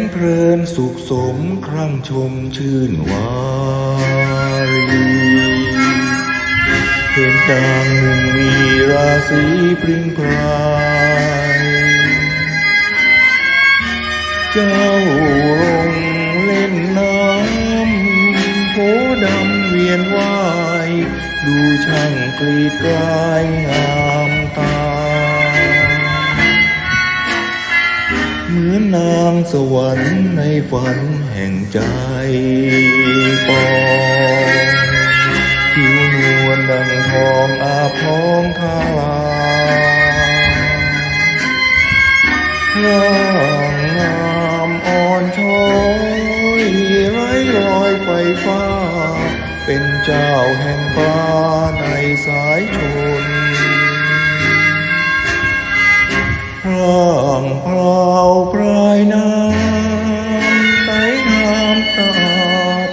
นเพลินสุขสมครั่งชมชื่นวารีเห็นดังมีราศีพริ้งพรายเจ้าลงเล่นน้ำโพดำเวียนว่าย ดูช่างกรีดกลายงามตา เหมือนนางสวรรค์ในฝันแห่งใจปองผิวนวลดังทองอาพรองทาลาร่างงามอ่อนช้อยไร้รอยไฟฟ้า เป็นเจ้าแห่งฟ้าในสายชนร่างพราวพราย น้ำใสงามสะอาด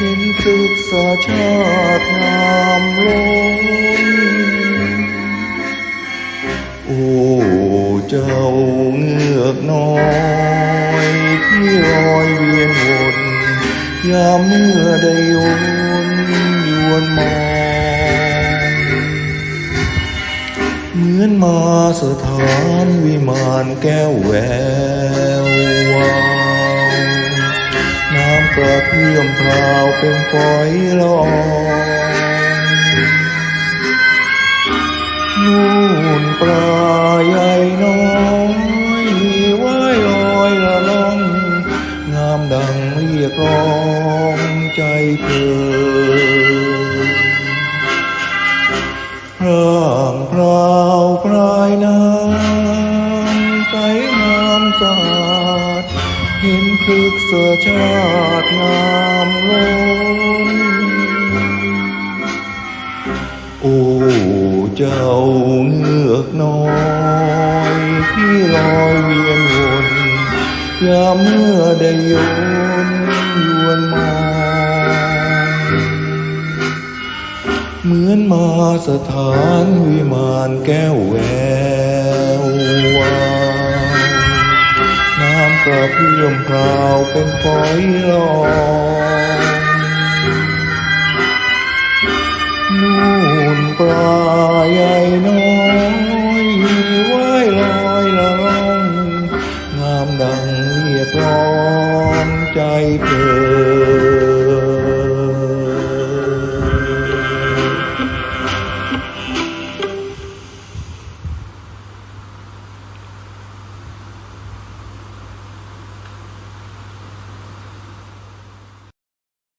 ห็นพฤกษาชาติงามล้นโอ้เจ้าเงือกน้อยที่ลอยเวียนวนยามเมื่อได้ยนยวนมองเหมือนมาสถานวิมานแก้วแหวว เพื่อมพราวเป็นฝอยลองนู่นปลาใหญ่น้อยว่ายลอยละล่อง งามดังเรียกร้องใจเพลินพร่างพราวพรายน้ำ เห็นพฤกษชาติงามล้นโอ้เจ้าเงือกน้อยที่ลอยเวียนวนยามเมื่อได้ยนยวนมองเหมือนมาสถานวิมานแก้วแวว กระเพื่อมพราวเป็นฝอยลองนู่นปลาใหญ่น้อยว่ายลอยลังงามดังเรียกร้องใจเธอ